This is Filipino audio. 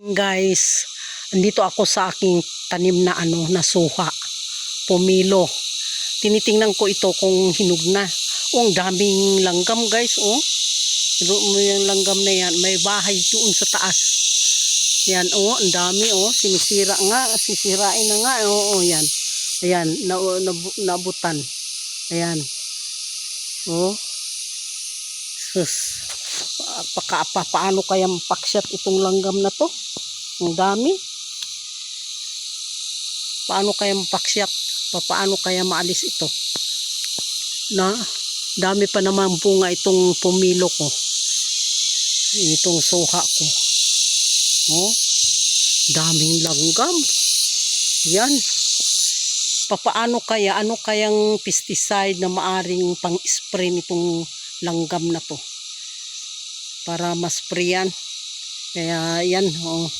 Guys, andito ako sa aking tanim na ano, na suha. Pumilo. Tinitingnan ko ito kung hinog na. Oh, ang daming langgam guys, oh. Pero yung langgam na yan, may bahay doon sa taas. Yan, oh, ang dami, oh. Sinisira nga, sisirain na nga, oo, oh, yan. Ayan, na, na, nabutan. Ayan. Oh. Sus. Paka, pa, paano kaya mapakyat itong langgam na to? Ang dami. Paano kaya mapakyat? Pa, paano kaya maalis ito? Na, dami pa naman bunga itong pumilo ko. Itong suha ko. Oh, daming langgam. Yan. Papaano kaya, ano kayang pesticide na maaring pang-spray nitong langgam na to? Para mas sprayan. Kaya yan, oh,